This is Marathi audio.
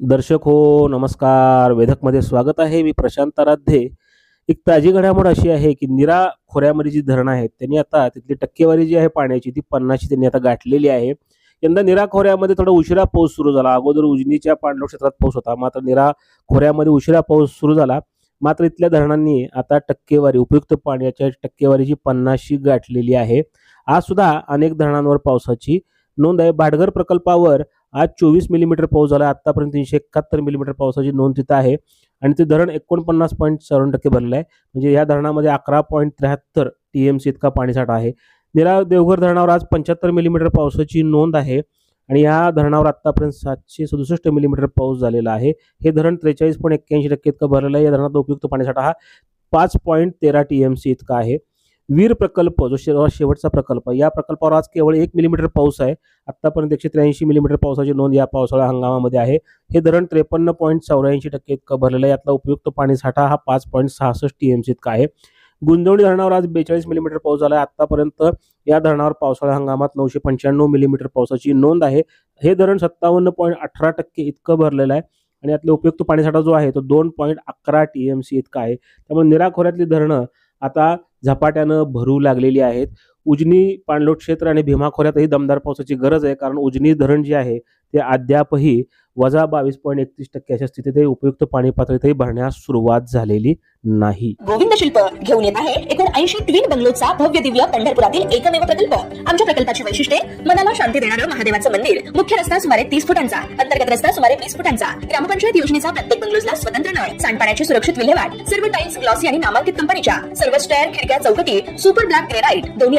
दर्शक हो नमस्कार. वेधकमध्ये स्वागत आहे. मी प्रशांत आराध्ये. एक ताजी घडामोड अशी आहे की निरा खोऱ्यामध्ये जी धरणं आहेत त्यांनी आता तिथली टक्केवारी जी आहे पाण्याची ती पन्नासची त्यांनी आता गाठलेली आहे. यंदा निरा खोऱ्यामध्ये थोडा उशिरा पाऊस सुरू झाला. अगोदर उजनीच्या पांडव क्षेत्रात पाऊस होता मात्र निरा खोऱ्यामध्ये उशिरा पाऊस सुरू झाला. मात्र इथल्या धरणांनी आता टक्केवारी उपयुक्त पाण्याच्या टक्केवारीची पन्नासशी गाठलेली आहे. आज सुद्धा अनेक धरणांवर पावसाची नोंद आहे. भाटघर प्रकल्पावर आज चोवीस मिलीमीटर पाऊस झाला. आतापर्यंत तीनशे एकाहत्तर मिलीमीटर पावसाची नोंद तिथं आहे. आणि ते धरण एकोणपन्नास पॉईंट चौऱ्याण्णव टक्के भरलेलं आहे. म्हणजे या धरणामध्ये अकरा पॉईंट त्र्याहत्तर टी एम सी इतका पाणीसाठा आहे. निरा देवघर धरणावर आज पंच्याहत्तर मिलीमीटर पावसाची नोंद आहे. आणि या धरणावर आतापर्यंत सातशे सदुसष्ट मिलीमीटर पाऊस झालेला आहे. हे धरण त्रेचाळीस पॉईंट एक्क्याऐंशी टक्के इतकं भरलेलं आहे. या धरणात उपयुक्त पाणीसाठा हा पाच पॉईंट तेरा टी एम सी इतका आहे. वीर प्रकल्प जो शेवटचा प्रकल्प या प्रकल्पावर आज केवळ एक मिलीमीटर पाऊस आहे. आतापर्यंत एकशे त्र्याऐंशी मिलीमीटर पावसाची नोंद या पावसाळा हंगामामध्ये आहे. हे धरण त्रेपन्न पॉईंट चौऱ्याऐंशी टक्के इतकं भरलेलं आहे. यातला उपयुक्त पाणी साठा हा पाच पॉईंट सहासष्ट टी एम सी इतका आहे. गुंजवणी धरणावर आज बेचाळीस मिलीमीटर पाऊस झाला आहे. आतापर्यंत या धरणावर पावसाळा हंगामात नऊशे पंच्याण्णव मिलीमीटर पावसाची नोंद आहे. हे धरण सत्तावन्न पॉईंट अठरा टक्के इतकं भरलेलं आहे. आणि यातले उपयुक्त पाणीसाठा जो आहे तो दोन पॉईंट अकरा टी एम सी इतका आहे. त्यामुळे निराखोऱ्यातली धरणं आता झपाट्यानं भरू लागलेली आहेत. उजनी पाणलोट क्षेत्र आणि भीमा खोऱ्यातही दमदार पावसाची गरज आहे. कारण उजनी धरण जे आहे ते अद्यापही वजा बावीस पॉईंट एकतीस टक्के अशा स्थितीतही उपयुक्त पाणी पातळीतही भरण्यास सुरुवात झालेली नाही. गोविंद शिल्प घेऊन येत आहे. एकोणऐंशी ट्विन बंगलोचा भव्य दिव्य पंढरपुरातील एकमेव प्रकल्प. आमच्या प्रकल्पाची वैशिष्ट्ये मनाला शांती देणारं महादेवाचं मंदिर. मुख्य रस्ता सुमारे तीस फुटांचा अंतर्गत रस्ता सुमारे वीस फुटांचा. ग्रामपंचायत योजनेचा प्रत्येक बंगलोजला स्वतंत्र नळ सांडपाण्याची सुरक्षित विल्हेवाट सर्व टाईल्स ग्लॉसी आणि नामांकित कंपनीच्या सर्व स्टेअर खिडक्या चौकटी सुपर ब्लॅक ग्रेनाइट दोन्ही